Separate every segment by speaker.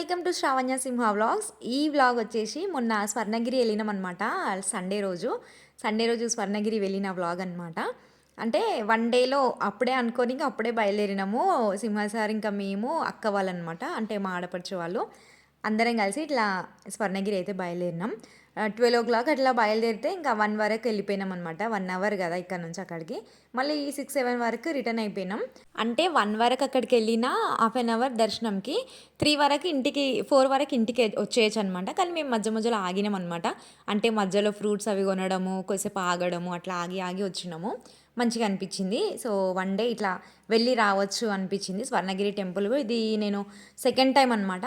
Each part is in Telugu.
Speaker 1: Welcome to Sravanya Simha vlogs. ఈ వ్లాగ్ వచ్చేసి మొన్న స్వర్ణగిరి వెళ్ళినాం అనమాట సండే రోజు. సండే రోజు స్వర్ణగిరి వెళ్ళిన వ్లాగ్ అనమాట అంటే వన్ డేలో అప్పుడే అనుకొని ఇంకా అప్పుడే బయలుదేరినాము. సింహ సార్ ఇంకా మేము అక్క వాళ్ళనమాట అంటే మా ఆడపడిచే వాళ్ళు. అందరం కలిసి ఇట్లా స్వర్ణగిరి అయితే బయలుదేరినాం. ట్వెల్వ్ ఓ క్లాక్ అట్లా బయలుదేరితే ఇంకా వన్ వరకు వెళ్ళిపోయినాం అనమాట వన్ అవర్ కదా ఇక్కడ నుంచి అక్కడికి. మళ్ళీ ఈ సిక్స్ సెవెన్ వరకు రిటర్న్ అయిపోయినాం. అంటే వన్ వరకు అక్కడికి వెళ్ళినా హాఫ్ అన్ అవర్ దర్శనంకి త్రీ వరకు ఇంటికి ఫోర్ వరకు ఇంటికి వచ్చేయచ్చు అనమాట కానీ మేము మధ్య మధ్యలో ఆగినాం అనమాట అంటే మధ్యలో ఫ్రూట్స్ అవి కొనడము కొద్దిసేపు ఆగడము అట్లా ఆగి ఆగి వచ్చినాము. మంచిగా అనిపించింది. సో వన్ డే ఇట్లా వెళ్ళి రావచ్చు అనిపించింది. స్వర్ణగిరి టెంపుల్ ఇది నేను సెకండ్ టైం అనమాట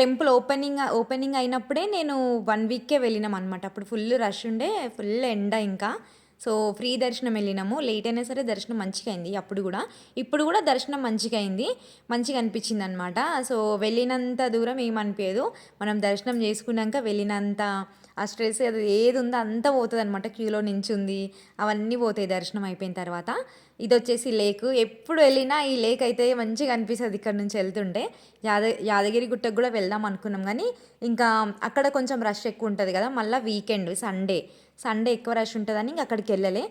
Speaker 1: టెంపుల్ ఓపెనింగ్ ఓపెనింగ్ అయినప్పుడే నేను వన్ వీక్కే వెళ్ళినాం అనమాట అప్పుడు ఫుల్ రష్ ఉండే ఫుల్ ఎండ ఇంకా. సో ఫ్రీ దర్శనం వెళ్ళినాము. లేట్ అయినా సరే దర్శనం మంచిగా అయింది. అప్పుడు కూడా. ఇప్పుడు కూడా దర్శనం మంచిగా అయింది. మంచిగా అనిపించింది అనమాట సో వెళ్ళినంత దూరం ఏమనిపించదు మనం దర్శనం చేసుకున్నాక వెళ్ళినంత ఆ స్ట్రెస్ అది ఏది ఉందో అంతా పోతుంది అనమాట క్యూలో నించుంది. అవన్నీ పోతాయి దర్శనం అయిపోయిన తర్వాత. ఇది వచ్చేసి లేక్. ఎప్పుడు వెళ్ళినా ఈ లేక్ అయితే మంచిగా అనిపిస్తుంది ఇక్కడ నుంచి వెళ్తుంటే. యాద యాదగిరి గుట్టకు కూడా వెళ్దాం అనుకున్నాం కానీ ఇంకా అక్కడ కొంచెం రష్ ఎక్కువ ఉంటుంది కదా. మళ్ళీ వీకెండ్ సండే. సండే ఎక్కువ రష్ ఉంటుందని ఇంక అక్కడికి వెళ్ళలే.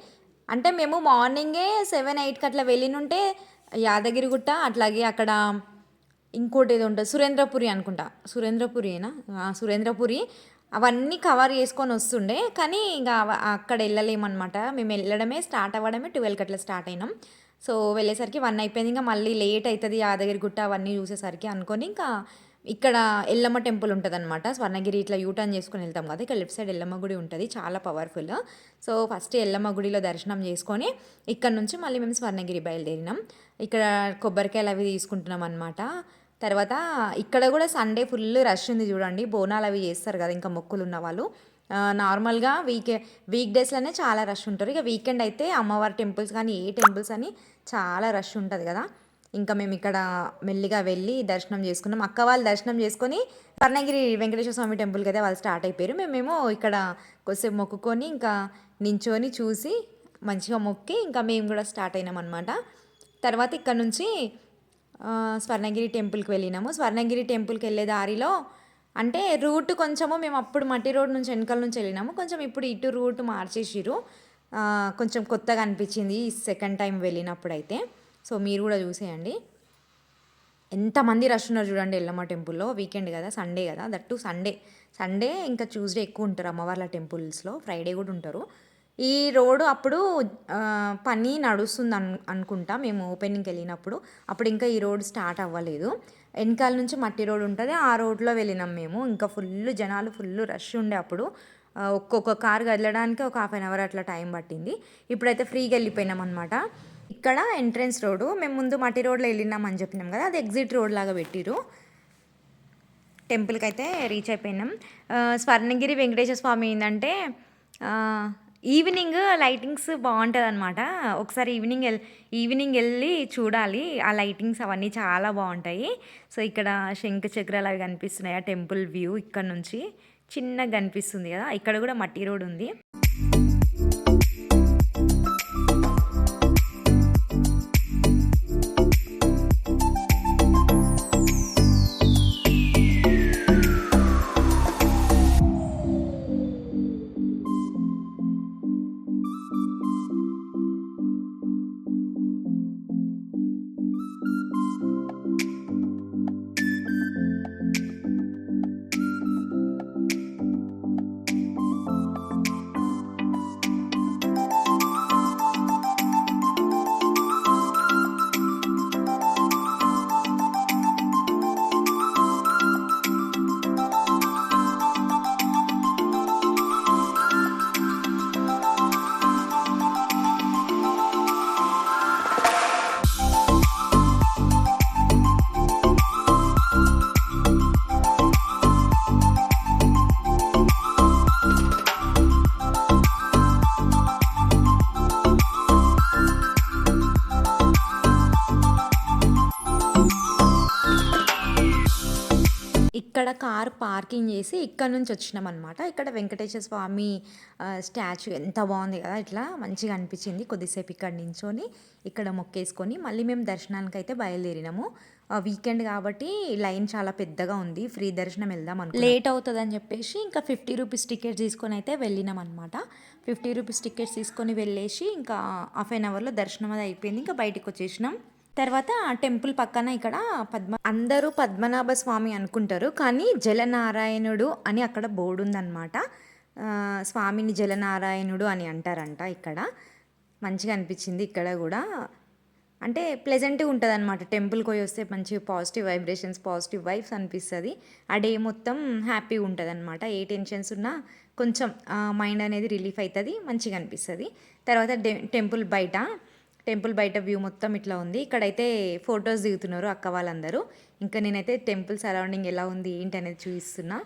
Speaker 1: అంటే మేము మార్నింగే సెవెన్ ఎయిట్కి అట్లా వెళ్ళినుంటే యాదగిరిగుట్ట అట్లాగే అక్కడ ఇంకోటి ఏదో ఉంటుంది సురేంద్రపురి అనుకుంటా. సురేంద్రపురినా సురేంద్రపురి. అవన్నీ కవర్ చేసుకొని వస్తుండే కానీ ఇంకా అక్కడ వెళ్ళలేమన్నమాట. మేము వెళ్ళడమే స్టార్ట్ అవ్వడమే ట్వెల్వ్కి అట్లా స్టార్ట్ అయినాం. సో వెళ్ళేసరికి వన్ అయిపోయింది. ఇంకా మళ్ళీ లేట్ అవుతుంది యాదగిరి గుట్ట అవన్నీ చూసేసరికి అనుకొని ఇంకా ఇక్కడ ఎల్లమ్మ టెంపుల్ ఉంటుంది అనమాట స్వర్ణగిరి ఇట్లా యూటర్న్ చేసుకొని వెళ్తాం కదా ఇక్కడ లెఫ్ట్ సైడ్ ఎల్లమ్మ గుడి ఉంటుంది. చాలా పవర్ఫుల్. సో ఫస్ట్ ఎల్లమ్మ గుడిలో దర్శనం చేసుకొని ఇక్కడ నుంచి మళ్ళీ మేము స్వర్ణగిరి బయలుదేరినాం. ఇక్కడ కొబ్బరికాయలు అవి తీసుకుంటున్నాం అనమాట తర్వాత ఇక్కడ కూడా సండే ఫుల్ రష్ ఉంది చూడండి. బోనాలు అవి చేస్తారు కదా ఇంకా మొక్కులు ఉన్న వాళ్ళు. నార్మల్గా వీక్ వీక్ డేస్లోనే చాలా రష్ ఉంటారు. ఇక వీకెండ్ అయితే అమ్మవారి టెంపుల్స్ కానీ ఏ టెంపుల్స్ అని చాలా రష్ ఉంటుంది కదా. ఇంకా మేము ఇక్కడ మెల్లిగా వెళ్ళి దర్శనం చేసుకున్నాం. అక్క వాళ్ళు దర్శనం చేసుకొని పర్ణగిరి వెంకటేశ్వర స్వామి టెంపుల్కి అయితే వాళ్ళు స్టార్ట్ అయిపోయారు. మేమేమో ఇక్కడ కొద్దిసేపు మొక్కుకొని ఇంకా నించొని చూసి మంచిగా మొక్కి ఇంకా మేము కూడా స్టార్ట్ అయినాం అనమాట తర్వాత ఇక్కడ నుంచి స్వర్ణగిరి టెంపుల్కి వెళ్ళినాము. స్వర్ణగిరి టెంపుల్కి వెళ్ళే దారిలో అంటే రూట్ కొంచెము మేము అప్పుడు మట్టి రోడ్ నుంచి వెనకాల నుంచి వెళ్ళినాము. కొంచెం ఇప్పుడు ఇటు రూట్ మార్చేసిరు కొంచెం కొత్తగా అనిపించింది సెకండ్ టైం వెళ్ళినప్పుడు అయితే సో మీరు కూడా చూసేయండి. ఎంతమంది రష్ ఉన్నారు చూడండి ఎల్లమ్మ టెంపుల్లో. వీకెండ్ కదా సండే కదా. That Sunday. సండే ఇంకా ట్యూస్డే ఎక్కువ ఉంటారు అమ్మవార్ల టెంపుల్స్లో. ఫ్రైడే కూడా ఉంటారు. ఈ రోడ్డు అప్పుడు పని నడుస్తుంది అను అనుకుంటా మేము ఓపెనింగ్కి వెళ్ళినప్పుడు. అప్పుడు ఇంకా ఈ రోడ్ స్టార్ట్ అవ్వలేదు. వెనకాల నుంచి మట్టి రోడ్ ఉంటుంది. ఆ రోడ్లో వెళ్ళినాం మేము. ఇంకా ఫుల్ జనాలు ఫుల్ రష్ ఉండే అప్పుడు ఒక్కొక్క కార్ కదలడానికి ఒక హాఫ్ అన్ అవర్ అట్లా టైం పట్టింది. ఇప్పుడైతే ఫ్రీగా వెళ్ళిపోయినాం అనమాట ఇక్కడ ఎంట్రెన్స్ రోడ్డు మేము ముందు మట్టి రోడ్లో వెళ్ళినాం అని చెప్పినాం కదా అది ఎగ్జిట్ రోడ్ లాగా పెట్టిరు టెంపుల్కి అయితే రీచ్ అయిపోయినాం. స్వర్ణగిరి వెంకటేశ్వర స్వామి ఏంటంటే ఈవినింగ్ లైటింగ్స్ బాగుంటుంది అనమాట ఒకసారి ఈవినింగ్ వెళ్ ఈవినింగ్ వెళ్ళి చూడాలి. ఆ లైటింగ్స్ అవన్నీ చాలా బాగుంటాయి. సో ఇక్కడ శంఖ చక్రాలు అవి కనిపిస్తున్నాయి. ఆ టెంపుల్ వ్యూ ఇక్కడ నుంచి చిన్నగా కనిపిస్తుంది కదా. ఇక్కడ కూడా మట్టి రోడ్ ఉంది. ఇక్కడ కార్ పార్కింగ్ చేసి ఇక్కడ నుంచి వచ్చినాం అనమాట ఇక్కడ వెంకటేశ్వర స్వామి స్టాచ్యూ ఎంత బాగుంది కదా ఇట్లా మంచిగా అనిపించింది. కొద్దిసేపు ఇక్కడ నించొని ఇక్కడ మొక్కేసుకొని మళ్ళీ మేము దర్శనానికి అయితే బయలుదేరినాము వీకెండ్ కాబట్టి లైన్ చాలా పెద్దగా ఉంది. ఫ్రీ దర్శనం వెళ్దాం అని లేట్ అవుతుందని చెప్పేసి ఇంకా ఫిఫ్టీ రూపీస్ టికెట్ తీసుకొని అయితే వెళ్ళినాం అనమాట ఫిఫ్టీ రూపీస్ టికెట్స్ తీసుకొని వెళ్ళేసి ఇంకా హాఫ్ అన్ అవర్లో దర్శనం అది అయిపోయింది. ఇంకా బయటికి వచ్చేసినాం. తర్వాత టెంపుల్ పక్కన ఇక్కడ పద్మ అందరూ పద్మనాభ స్వామి అనుకుంటారు. కానీ జలనారాయణుడు అని అక్కడ బోర్డు ఉందన్నమాట. స్వామిని జలనారాయణుడు అని అంటారంట ఇక్కడ. మంచిగా అనిపించింది ఇక్కడ కూడా. అంటే ప్లెజెంట్గా ఉంటుంది అనమాట టెంపుల్కి పోయి వస్తే మంచి పాజిటివ్ వైబ్రేషన్స్ పాజిటివ్ వైబ్స్ అనిపిస్తుంది. ఆ డే మొత్తం హ్యాపీగా ఉంటుంది అనమాట ఏ టెన్షన్స్ ఉన్నా కొంచెం మైండ్ అనేది రిలీఫ్ అవుతుంది మంచిగా అనిపిస్తుంది. తర్వాత డె- టెంపుల్ బయట టెంపుల్ బయట వ్యూ మొత్తం ఇట్లా ఉంది. ఇక్కడైతే ఫొటోస్ దిగుతున్నారు అక్క వాళ్ళందరూ. ఇంకా నేనైతే టెంపుల్ సరౌండింగ్ ఎలా ఉంది ఏంటి అనేది చూపిస్తున్నా.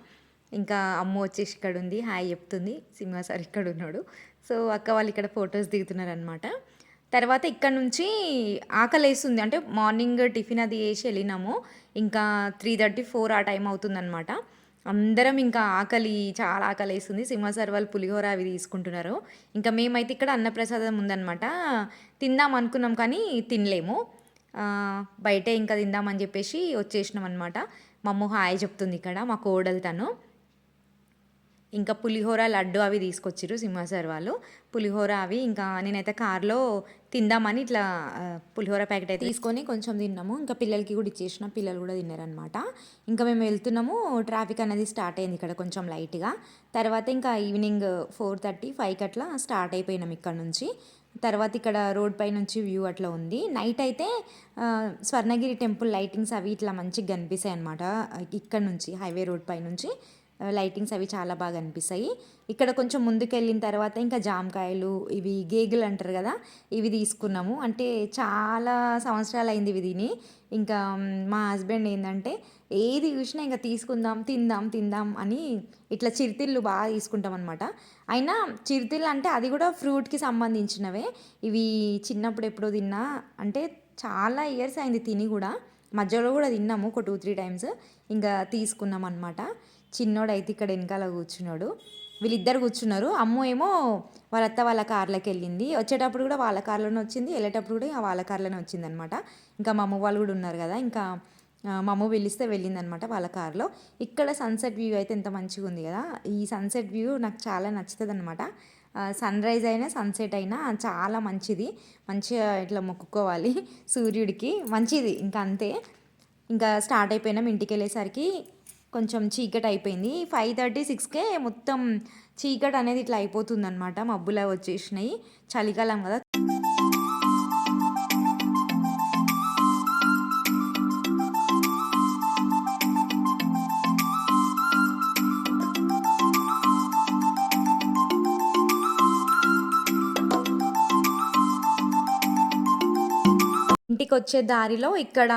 Speaker 1: ఇంకా అమ్మ వచ్చేసి ఇక్కడ ఉంది హాయ్ చెప్తుంది. సింహ సార్ ఇక్కడ ఉన్నాడు. సో అక్క వాళ్ళు ఇక్కడ ఫొటోస్ దిగుతున్నారు అనమాట తర్వాత ఇక్కడ నుంచి ఆకలి వేస్తుంది అంటే మార్నింగ్ టిఫిన్ అది వేసి వెళ్ళినాము. ఇంకా త్రీ థర్టీ ఫోర్ ఆ టైం అవుతుందన్నమాట. అందరం ఇంకా ఆకలి చాలా ఆకలి వేస్తుంది. సింహాసార్ వాళ్ళు పులిహోర అవి తీసుకుంటున్నారు. ఇంకా మేమైతే ఇక్కడ అన్నప్రసాదం ఉందన్నమాట. తిందాం అనుకున్నాం కానీ తినలేము. బయటే ఇంకా తిందామని చెప్పేసి వచ్చేసినాం అనమాట మా అమ్మ హాయ్ చెప్తుంది ఇక్కడ మా కోడలు తను. ఇంకా పులిహోర లడ్డు అవి తీసుకొచ్చారు సింహాసార్ వాళ్ళు పులిహోర అవి ఇంకా నేనైతే కార్లో తిందామని ఇట్లా పులిహోర ప్యాకెట్ అయితే తీసుకొని కొంచెం తిన్నాము. ఇంకా పిల్లలకి కూడా ఇచ్చేసిన పిల్లలు కూడా తిన్నారనమాట ఇంకా మేము వెళ్తున్నాము ట్రాఫిక్ అనేది స్టార్ట్ అయింది ఇక్కడ కొంచెం లైట్గా. తర్వాత ఇంకా ఈవినింగ్ ఫోర్ థర్టీ ఫైవ్కి అట్లా స్టార్ట్ అయిపోయినాం ఇక్కడ నుంచి. తర్వాత ఇక్కడ రోడ్ పై నుంచి వ్యూ అట్లా ఉంది. నైట్ అయితే స్వర్ణగిరి టెంపుల్ లైటింగ్స్ అవి ఇట్లా మంచిగా కనిపిస్తాయి అనమాట ఇక్కడ నుంచి హైవే రోడ్ పై నుంచి. లైటింగ్స్ అవి చాలా బాగా అనిపిస్తాయి. ఇక్కడ కొంచెం ముందుకు వెళ్ళిన తర్వాత ఇంకా జామకాయలు ఇవి గేగులు అంటారు కదా ఇవి తీసుకున్నాము. అంటే చాలా సంవత్సరాలు అయింది ఇవి తిని. ఇంకా మా హస్బెండ్ ఏంటంటే ఏది చూసినా ఇంకా తీసుకుందాం తిందాం తిందాం అని ఇట్లా చిరుతిళ్ళు బాగా తీసుకుంటాం అనమాట అయినా చిరుతిళ్ళు అంటే అది కూడా ఫ్రూట్కి సంబంధించినవే. ఇవి చిన్నప్పుడు ఎప్పుడో తిన్నా అంటే చాలా ఇయర్స్ అయింది తిని కూడా. మధ్యలో కూడా తిన్నాము ఒక టూ త్రీ టైమ్స్. ఇంకా తీసుకున్నాం అనమాట చిన్నోడైతే ఇక్కడ వెనకాల కూర్చున్నాడు. వీళ్ళిద్దరు కూర్చున్నారు. అమ్మ ఏమో వాళ్ళ అత్త వాళ్ళ కార్లోకి వెళ్ళింది. వచ్చేటప్పుడు కూడా వాళ్ళ కార్లోనే వచ్చింది. వెళ్ళేటప్పుడు కూడా వాళ్ళ కార్లోనే వచ్చింది అనమాట ఇంకా మా అమ్మ వాళ్ళు కూడా ఉన్నారు కదా ఇంకా మా అమ్మ పిలిస్తే వెళ్ళిందనమాట వాళ్ళ కార్లో. ఇక్కడ సన్సెట్ వ్యూ అయితే ఎంత మంచిగా ఉంది కదా. ఈ సన్సెట్ వ్యూ నాకు చాలా నచ్చుతుంది అనమాట సన్ రైజ్ అయినా సన్సెట్ అయినా చాలా మంచిది. మంచిగా ఇట్లా మొక్కుకోవాలి సూర్యుడికి. మంచిది. ఇంకా అంతే. ఇంకా స్టార్ట్ అయిపోయినాం ఇంటికి వెళ్ళేసరికి కొంచెం చీకటి అయిపోయింది. ఫైవ్ థర్టీ సిక్స్కే మొత్తం చీకటి అనేది ఇట్లా అయిపోతుంది అనమాట మబ్బులా వచ్చేసినాయి. చలికాలం కదా. ఇంటికి వచ్చే దారిలో ఇక్కడ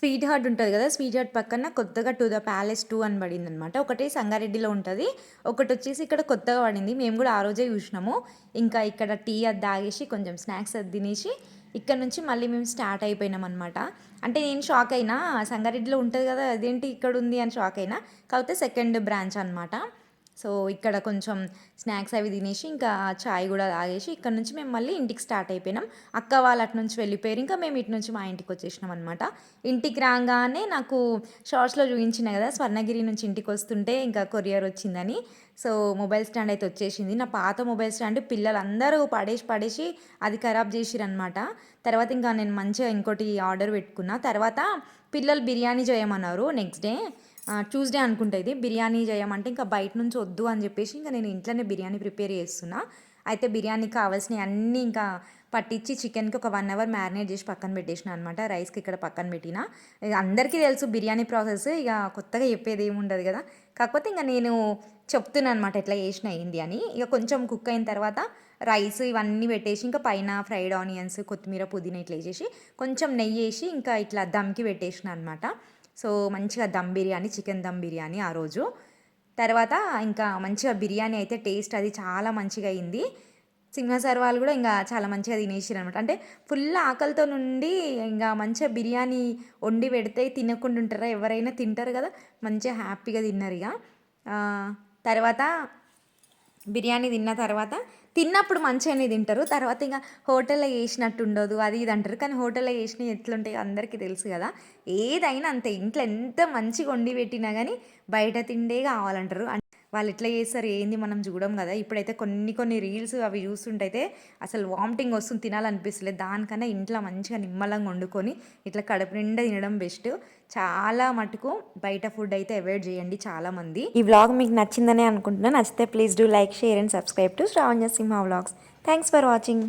Speaker 1: స్వీట్ హార్ట్ ఉంటుంది కదా స్వీట్ హార్ట్ పక్కన కొత్తగా టు ద ప్యాలెస్ టూ అని పడింది అనమాట ఒకటి సంగారెడ్డిలో ఉంటుంది ఒకటి వచ్చేసి ఇక్కడ కొత్తగా పడింది. మేము కూడా ఆ రోజే చూసినాము. ఇంకా ఇక్కడ టీ అది తాగేసి కొంచెం స్నాక్స్ అది తినేసి ఇక్కడ నుంచి మళ్ళీ మేము స్టార్ట్ అయిపోయినాం అనమాట అంటే నేను షాక్ అయినా సంగారెడ్డిలో ఉంటుంది కదా అదేంటి ఇక్కడ ఉంది అని షాక్ అయినా కాకపోతే సెకండ్ బ్రాంచ్ అనమాట సో ఇక్కడ కొంచెం స్నాక్స్ అవి తినేసి ఇంకా చాయ్ కూడా తాగేసి ఇక్కడ నుంచి మేము మళ్ళీ ఇంటికి స్టార్ట్ అయిపోయినాం. అక్క వాళ్ళు అటు నుంచి వెళ్ళిపోయారు. ఇంకా మేము ఇటు నుంచి మా ఇంటికి వచ్చేసినాం అనమాట ఇంటికి రాగానే నాకు షార్ట్స్లో చూపించిన కదా స్వర్ణగిరి నుంచి ఇంటికి వస్తుంటే ఇంకా కొరియర్ వచ్చిందని. సో మొబైల్ స్టాండ్ అయితే వచ్చేసింది. నా పాత మొబైల్ స్టాండ్ పిల్లలందరూ పడేసి పడేసి అది ఖరాబ్ చేసిరనమాట తర్వాత ఇంకా నేను మంచిగా ఇంకోటి ఆర్డర్ పెట్టుకున్నా. తర్వాత పిల్లలు బిర్యానీ చేయమన్నారు నెక్స్ట్ డే. ట్యూస్డే అనుకుంటా ఇది. బిర్యానీ చేయమంటే ఇంకా బయట నుంచి వద్దు అని చెప్పేసి ఇంకా నేను ఇంట్లోనే బిర్యానీ ప్రిపేర్ చేస్తున్నా. అయితే బిర్యానీకి కావాల్సినవి అన్నీ ఇంకా పట్టించి చికెన్కి ఒక వన్ అవర్ మ్యారినేట్ చేసి పక్కన పెట్టేసిన అనమాట రైస్కి ఇక్కడ పక్కన పెట్టిన. ఇక అందరికీ తెలుసు బిర్యానీ ప్రాసెస్. ఇక కొత్తగా చెప్పేది ఏమి ఉండదు కదా. కాకపోతే ఇంకా నేను చెప్తున్నాను అనమాట ఎట్లా చేసిన ఏంది అని. ఇక కొంచెం కుక్ అయిన తర్వాత రైస్ ఇవన్నీ పెట్టేసి ఇంకా పైన ఫ్రైడ్ ఆనియన్స్ కొత్తిమీర పుదీనా ఇట్లా వేసేసి కొంచెం నెయ్యి వేసి ఇంకా ఇట్లా దమ్కి పెట్టేసిన అనమాట సో మంచిగా దమ్ బిర్యానీ చికెన్ దమ్ బిర్యానీ ఆ రోజు. తర్వాత ఇంకా మంచిగా బిర్యానీ అయితే టేస్ట్ అది చాలా మంచిగా అయింది. సింహ సార్ వాళ్ళు కూడా ఇంకా చాలా మంచిగా తినేసారు అనమాట అంటే ఫుల్ ఆకలితో నుండి ఇంకా మంచిగా బిర్యానీ వండి పెడితే తినకుండా ఉంటారా? ఎవరైనా తింటారు కదా మంచిగా హ్యాపీగా తిన్నారు ఇక. తర్వాత బిర్యానీ తిన్న తర్వాత తిన్నప్పుడు మంచిగానే తింటారు. తర్వాత ఇంకా హోటల్లో చేసినట్టు ఉండదు. అది ఇది అంటారు. కానీ హోటల్లో చేసినవి ఎట్లుంటాయి అందరికీ తెలుసు కదా. ఏదైనా అంతే. ఇంట్లో ఎంత మంచిగా వండి పెట్టినా కానీ బయట తిండే కావాలంటారు. వాళ్ళు ఎట్లా చేస్తారు ఏంది మనం చూడం కదా. ఇప్పుడైతే కొన్ని కొన్ని రీల్స్ అవి చూస్తుంటైతే అసలు వామిటింగ్ వస్తుంది తినాలనిపిస్తలేదు. దానికన్నా ఇంట్లో మంచిగా నిమ్మలంగా వండుకొని ఇట్లా కడుపు నిండా తినడం బెస్ట్. చాలా మటుకు బయట ఫుడ్ అయితే అవాయిడ్ చేయండి చాలామంది ఈ వ్లాగ్ మీకు నచ్చిందనే అనుకుంటున్నాను నచ్చితే please do like share and subscribe to Sravanya Simha vlogs. Thanks for watching.